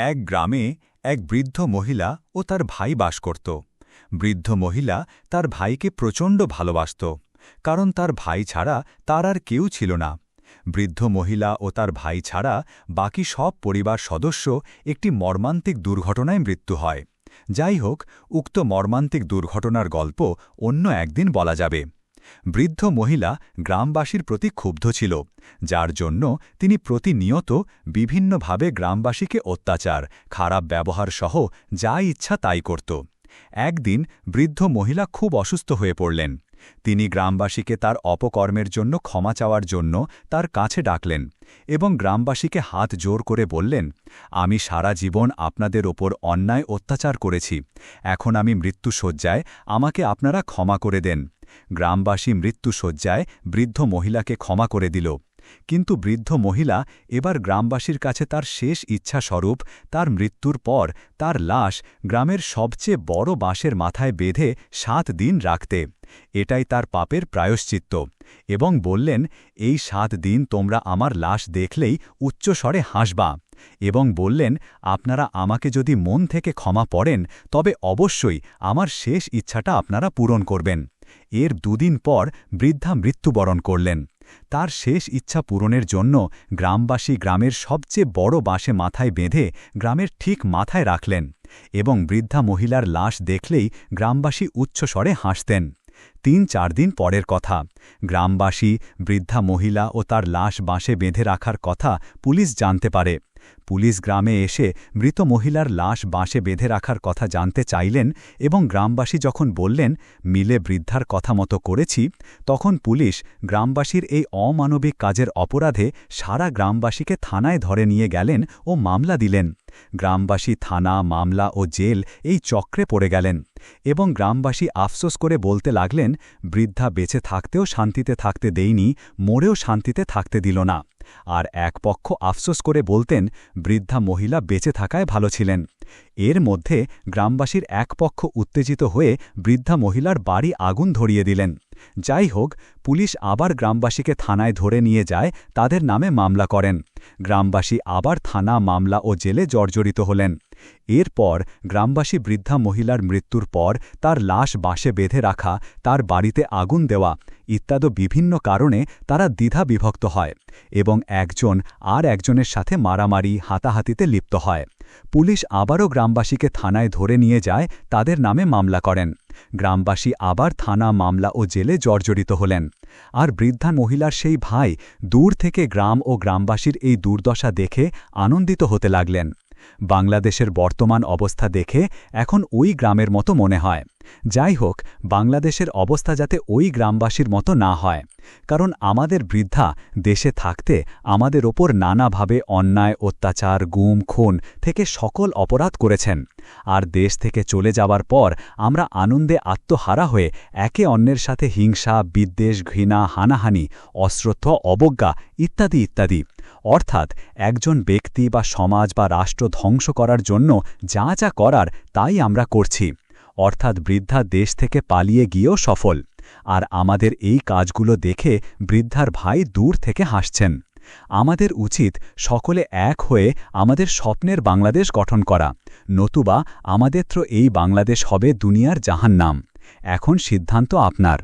এক গ্রামে এক বৃদ্ধ মহিলা ও তার ভাই বাস করত। বৃদ্ধ মহিলা তার ভাইকে প্রচণ্ড ভালোবাসত, কারণ তার ভাই ছাড়া তার আর কেউ ছিল না। বৃদ্ধ মহিলা ও তার ভাই ছাড়া বাকি সব পরিবার সদস্য একটি মর্মান্তিক দুর্ঘটনায় মৃত্যু হয়। যাই হোক, উক্ত মর্মান্তিক দুর্ঘটনার গল্প অন্য একদিন বলা যাবে। বৃদ্ধ মহিলা গ্রামবাসীর প্রতি ক্ষুব্ধ ছিল, যার জন্য তিনি প্রতিনিয়ত বিভিন্নভাবে গ্রামবাসীকে অত্যাচার, খারাপ ব্যবহার সহ যা ইচ্ছা তাই করত। একদিন বৃদ্ধ মহিলা খুব অসুস্থ হয়ে পড়লেন। তিনি গ্রামবাসীকে তার অপকর্মের জন্য ক্ষমা চাওয়ার জন্য তার কাছে ডাকলেন এবং গ্রামবাসীকে হাত জোর করে বললেন, আমি সারা জীবন আপনাদের ওপর অন্যায় অত্যাচার করেছি। এখন আমি মৃত্যুসজ্জায় আমাকে আপনারা ক্ষমা করে দেন। গ্রামবাসী মৃত্যুসজ্জায় বৃদ্ধ মহিলাকে ক্ষমা করে দিল। কিন্তু বৃদ্ধ মহিলা এবার গ্রামবাসীর কাছে তার শেষ ইচ্ছা স্বরূপ তার মৃত্যুর পর তার লাশ গ্রামের সবচেয়ে বড় বাঁশের মাথায় বেঁধে সাত দিন রাখতে। এটাই তার পাপের প্রায়শ্চিত্ত এবং বললেন, এই সাত দিন তোমরা আমার লাশ দেখলেই উচ্চস্বরে হাসবা। এবং বললেন, আপনারা আমাকে যদি মন থেকে ক্ষমা পড়েন, তবে অবশ্যই আমার শেষ ইচ্ছাটা আপনারা পূরণ করবেন। এর দুদিন পর বৃদ্ধা মৃত্যুবরণ করলেন। তার শেষ ইচ্ছা পূরণের জন্য গ্রামবাসী গ্রামের সবচেয়ে বড় বাঁশে মাথায় বেঁধে গ্রামের ঠিক মাথায় রাখলেন এবং বৃদ্ধা মহিলার লাশ দেখলেই গ্রামবাসী উচ্চস্বরে হাসতেন। তিন চার দিন পরের কথা, গ্রামবাসী বৃদ্ধা মহিলা ও তার লাশ বাঁশে বেঁধে রাখার কথা পুলিশ জানতে পারে। পুলিশ গ্রামে এসে মৃত মহিলার লাশ বাঁশে বেঁধে রাখার কথা জানতে চাইলেন এবং গ্রামবাসী যখন বললেন, মিলে বৃদ্ধার কথা মতো করেছি, তখন পুলিশ গ্রামবাসীর এই অমানবিক কাজের অপরাধে সারা গ্রামবাসীকে থানায় ধরে নিয়ে গেলেন ও মামলা দিলেন। গ্রামবাসী থানা, মামলা ও জেল এই চক্রে পড়ে গেলেন এবং গ্রামবাসী আফসোস করে বলতে লাগলেন, বৃদ্ধা বেঁচে থাকতেও শান্তিতে থাকতে দেইনি, মরেও শান্তিতে থাকতে দিল না। আর এক পক্ষ আফসোস করে বলতেন, বৃদ্ধা মহিলা বেঁচে থাকায় ভালো ছিলেন। এর মধ্যে গ্রামবাসীর এক পক্ষ উত্তেজিত হয়ে বৃদ্ধা মহিলার বাড়ি আগুন ধরিয়ে দিলেন। যাই হোক, পুলিশ আবার গ্রামবাসীকে থানায় ধরে নিয়ে যায়, তাদের নামে মামলা করেন। গ্রামবাসী আবার থানা, মামলা ও জেলে জর্জরিত হলেন। এরপর গ্রামবাসী বৃদ্ধা মহিলার মৃত্যুর পর তার লাশ বাঁশে বেঁধে রাখা, তার বাড়িতে আগুন দেওয়া ইত্যাদি বিভিন্ন কারণে তারা দ্বিধা বিভক্ত হয় এবং একজন আর একজনের সাথে মারামারি, হাতাহাতিতে লিপ্ত হয়। পুলিশ আবারও গ্রামবাসীকে থানায় ধরে নিয়ে যায়, তাদের নামে মামলা করেন। গ্রামবাসী আবার থানা, মামলা ও জেলে জর্জরিত হলেন। আর বৃদ্ধা মহিলার সেই ভাই দূর থেকে গ্রাম ও গ্রামবাসীর এই দুর্দশা দেখে আনন্দিত হতে লাগলেন। বাংলাদেশের বর্তমান অবস্থা দেখে এখন ওই গ্রামের মতো মনে হয়। যাই হোক, বাংলাদেশের অবস্থা যাতে ওই গ্রামবাসীর মতো না হয়। কারণ আমাদের বৃদ্ধা দেশে থাকতে আমাদের ওপর নানাভাবে অন্যায়, অত্যাচার, গুম, খুন থেকে সকল অপরাধ করেছেন। আর দেশ থেকে চলে যাওয়ার পর আমরা আনন্দে আত্মহারা হয়ে একে অন্যের সাথে হিংসা, বিদ্বেষ, ঘৃণা, হানাহানি, অশ্রদ্ধ, অবজ্ঞা ইত্যাদি ইত্যাদি। অর্থাৎ একজন ব্যক্তি বা সমাজ বা রাষ্ট্র ধ্বংস করার জন্য যা যা করার তাই আমরা করছি। অর্থাৎ বৃদ্ধা দেশ থেকে পালিয়ে গিয়েও সফল। আর আমাদের এই কাজগুলো দেখে বৃদ্ধার ভাই দূর থেকে হাসছেন। আমাদের উচিত সকলে এক হয়ে আমাদের স্বপ্নের বাংলাদেশ গঠন করা। নতুবা আমাদের তো এই বাংলাদেশ হবে দুনিয়ার জাহান্নাম। এখন সিদ্ধান্ত আপনার।